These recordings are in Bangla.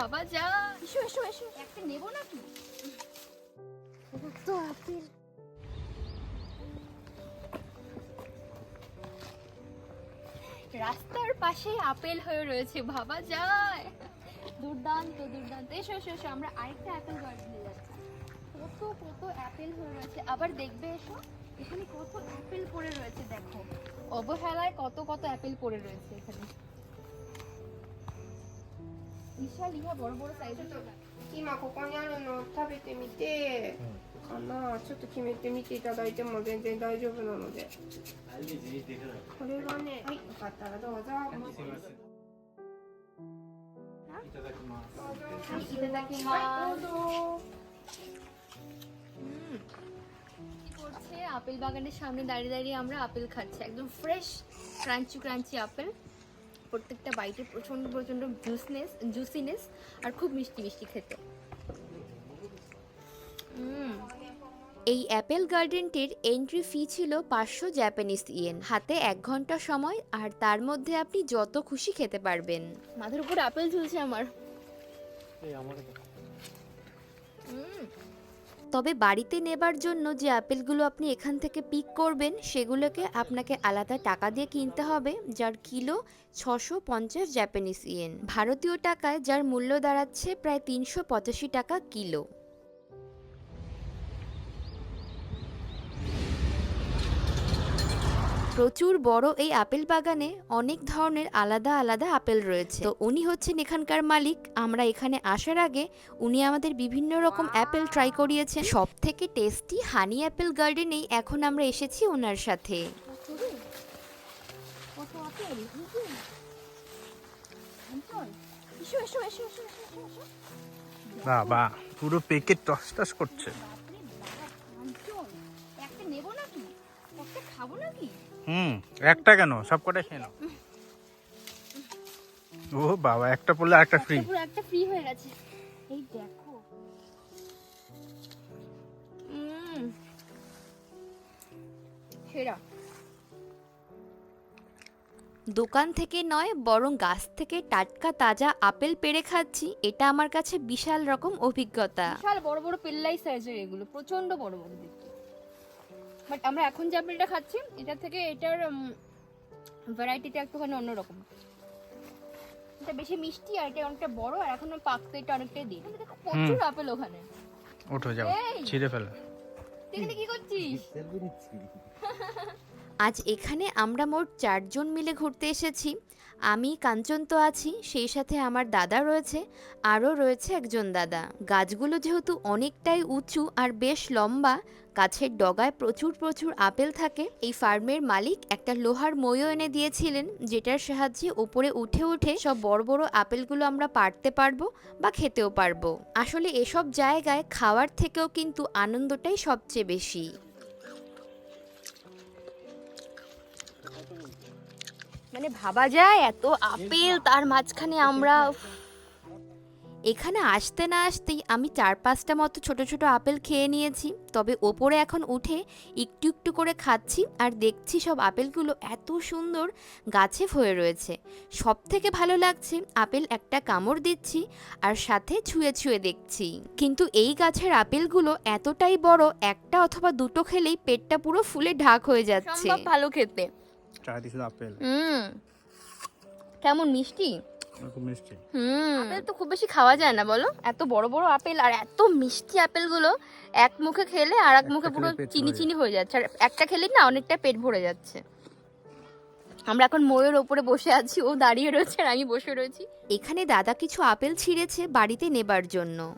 ভাবা যায় এসো এসো এসো। একটা নেব নাকি? তো আপেল। রাস্তার পাশে আপেল হয়ে রয়েছে ভাবা যায়। দুর্দান্ত দুর্দান্ত। এসো এসো এসো আমরা আরেকটা অ্যাপেল গার্ডেনে যাচ্ছি। কত কত অ্যাপেল হয়ে রয়েছে। আবার দেখবে এসো এখানে কত অ্যাপেল পড়ে রয়েছে দেখো। অবহেলায় কত কত অ্যাপেল পড়ে রয়েছে এখানে। বিশাল ইহা বড় বড় সাইজের 今ここにあるの食べてみて、かなちょっと決めてみていただいても全然大丈夫なのでこれがねはいよかったらどうぞはいいただきますどうぞ হুম। কি করছে আপেল বাগানের সামনে দাঁড়িয়ে দাঁড়িয়ে আমরা আপেল খাচ্ছি একদম ফ্রেশ ক্রাঞ্চি ক্রাঞ্চি আপেল প্রত্যেকটা বাইটে প্রচণ্ড প্রচণ্ড জুসনেস জুসিনেস আর খুব মিষ্টি মিষ্টি খেতে। এই অ্যাপেল গার্ডেনটির এন্ট্রি ফি ছিল পাঁচশো জাপানিজ ইয়েন হাতে এক ঘণ্টা সময় আর তার মধ্যে আপনি যত খুশি খেতে পারবেন। মাথার উপর আপেল ঝুলছে আমার। হুম তবে বাড়িতে নেবার জন্য যে আপেলগুলো আপনি এখান থেকে পিক করবেন, সেগুলোকে আপনাকে আলাদা টাকা দিয়ে কিনতে হবে, যার কিলো ছশো পঞ্চাশ জাপানিজ ইয়েন ভারতীয় টাকায় যার মূল্য দাঁড়াচ্ছে প্রায় তিনশো পঁচাশি টাকা কিলো। প্রচুর বড় এই আপেল বাগানে অনেক ধরনের আলাদা আলাদা আপেল রয়েছে। তো উনি হচ্ছেন এখানকার মালিক। আমরা এখানে আসার আগে উনি আমাদের বিভিন্ন রকম অ্যাপেল ট্রাই করিয়েছেন। সব থেকে টেস্টি হানি অ্যাপেল গার্ডেনেই এখন আমরা এসেছি ওনার সাথে। বাবা, পুরো পেকে টস টস করছে। হুম একটা কেন? সব কটা খেয়ে নাও। ও বাবা একটা পড়লে একটা ফ্রি একটা পুরো একটা ফ্রি হয়ে গেছে। এই দেখো। সেরা। দোকান থেকে নয় বরং গাছ থেকে টাটকা তাজা আপেল পেড়ে খাচ্ছি। এটা আমার কাছে বিশাল রকম অভিজ্ঞতা। বিশাল বড় বড় পেল্লাই সাইজের এগুলো প্রচণ্ড বড় বড় দেখতে। বাট আমরা এখন যে আপেলটা খাচ্ছি এটা থেকে এটার ভ্যারাইটিটা একটুখানি অন্যরকম। এটা বেশি মিষ্টি আর এটা অনেকটা বড় আর এখন পাকতে এটা অনেকটাই দিই প্রচুর আপেল ওখানে। ওঠো যাও। ছিঁড়ে ফেলো। তুই কি করছিস? আজ এখানে আমরা মোট চারজন মিলে ঘুরতে এসেছি। আমি কাঞ্চন তো আছি, সেই সাথে আমার দাদা রয়েছে, আরও রয়েছে একজন দাদা। গাছগুলো যেহেতু অনেকটাই উঁচু আর বেশ লম্বা, গাছের ডগায় প্রচুর প্রচুর আপেল থাকে। এই ফার্মের মালিক একটা লোহার ময়ও এনে দিয়েছিলেন, যেটার সাহায্যে ওপরে উঠে উঠে সব বড় বড় আপেলগুলো আমরা পারতে পারব বা খেতেও পারব। আসলে এসব জায়গায় খাওয়ার থেকেও কিন্তু আনন্দটাই সবচেয়ে বেশি। মানে ভাবা যায়, এত আপেল, তার মাঝখানে আমরা এখানে আসতে না আসতেই আমি চার পাঁচটা মতো ছোট ছোট আপেল খেয়ে নিয়েছি, তবে ওপরে এখন উঠে একটু একটু করে খাচ্ছি আর দেখছি সব আপেলগুলো এত সুন্দর গাছে হয়ে রয়েছে। সব থেকে ভালো লাগছে, আপেল একটা কামড় দিচ্ছি আর সাথে ছুঁয়ে ছুঁয়ে দেখছি। কিন্তু এই গাছের আপেলগুলো এতটাই বড়, একটা অথবা দুটো খেলেই পেটটা পুরো ফুলে ঢাক হয়ে যাচ্ছে। ভালো খেতে। চারিদিকে শুধু আপেল। হুম। কেমন মিষ্টি? খুব মিষ্টি। হুম। আপেল তো খুব বেশি খাওয়া যায় না বলো? এত বড় বড় আপেল আর এত মিষ্টি আপেলগুলো এক মুখে খেলে আর এক মুখে পুরো চিনি চিনি হয়ে যাচ্ছে। আর একটা খেলে না অনেকটা পেট ভরে যাচ্ছে। আমরা এখন ময়ের ওপরে বসে আছি ও দাঁড়িয়ে রয়েছে আর আমি বসে রয়েছি। এখানে দাদা কিছু আপেল ছিঁড়েছে বাড়িতে নেবার জন্য।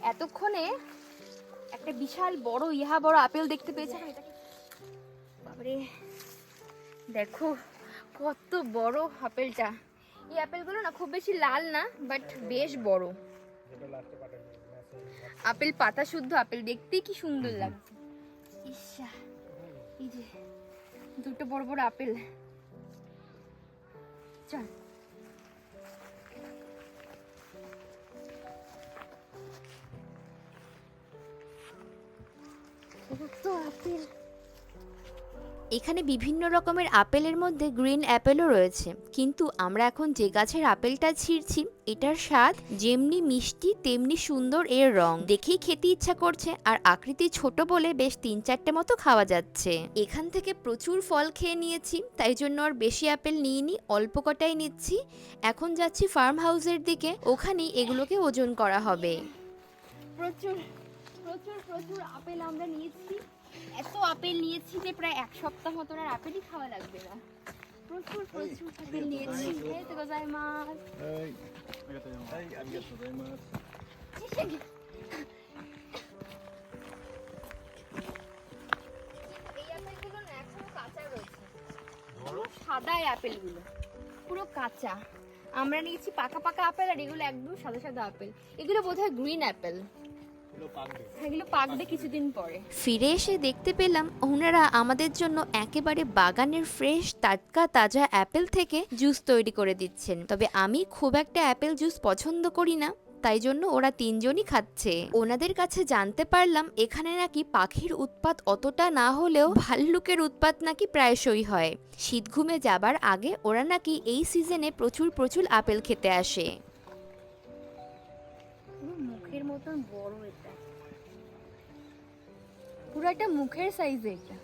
এতক্ষণে একটা বিশাল বড় ইহা বড় আপেল দেখতে পেয়েছে। বাবারে। দেখো কত বড় আপেলটা। এই আপেলগুলো না খুব বেশি লাল না বাট বেশ বড়। আপেল পাতা শুদ্ধ আপেল দেখতেই কি সুন্দর লাগছে। ইসা এই যে দুটো বড় বড় আপেল। চল। কত আপেল। এখানে বিভিন্ন রকমের আপেলের মধ্যে গ্রিন অ্যাপেলও রয়েছে। কিন্তু আমরা এখন যে গাছের আপেলটা ছিঁড়ছি, এটার স্বাদ যেমনি মিষ্টি, তেমনি সুন্দর এর রং। দেখেই খেতে ইচ্ছা করছে, আর আকৃতি ছোট বলে বেশ তিন চারটে মতো খাওয়া যাচ্ছে। এখান থেকে প্রচুর ফল খেয়ে নিয়েছি, তাই জন্য আর বেশি আপেল নিইনি, অল্প কটাই নিচ্ছি। এখন যাচ্ছি ফার্ম হাউসের দিকে, ওখানেই এগুলোকে ওজন করা হবে। প্রচুর প্রচুর প্রচুর আপেল আমরা নিয়েছি। এত আপেল নিয়েছি যে প্রায় এক সপ্তাহ মতন আর আপেলই খাওয়া লাগবে না। প্রচুর প্রচুর আপেল নিয়েছি। তো গোজাইমাস সাদা আপেলগুলো পুরো কাঁচা। আমরা নিয়েছি পাকা পাকা আপেল আর এগুলো একদম সাদা সাদা আপেল। এগুলো বোধহয় গ্রিন আপেল কিছুদিন পরে। ফিরে এসে দেখতে পেলাম ওনারা আমাদের জন্য একেবারে বাগানের ফ্রেশ টাটকা তাজা অ্যাপেল থেকে জুস তৈরি করে দিচ্ছেন। তবে আমি খুব একটা অ্যাপেল জুস পছন্দ করি না তাই জন্য ওরা তিনজনই খাচ্ছে। ওনাদের কাছে জানতে পারলাম এখানে নাকি পাখির উৎপাত অতটা না হলেও ভাল্লুকের উৎপাত নাকি প্রায়শই হয়। শীত ঘুমে যাবার আগে ওরা নাকি এই সিজনে প্রচুর প্রচুর আপেল খেতে আসে। মতন বড় এটা। পুরো একটা মুখের সাইজে এটা।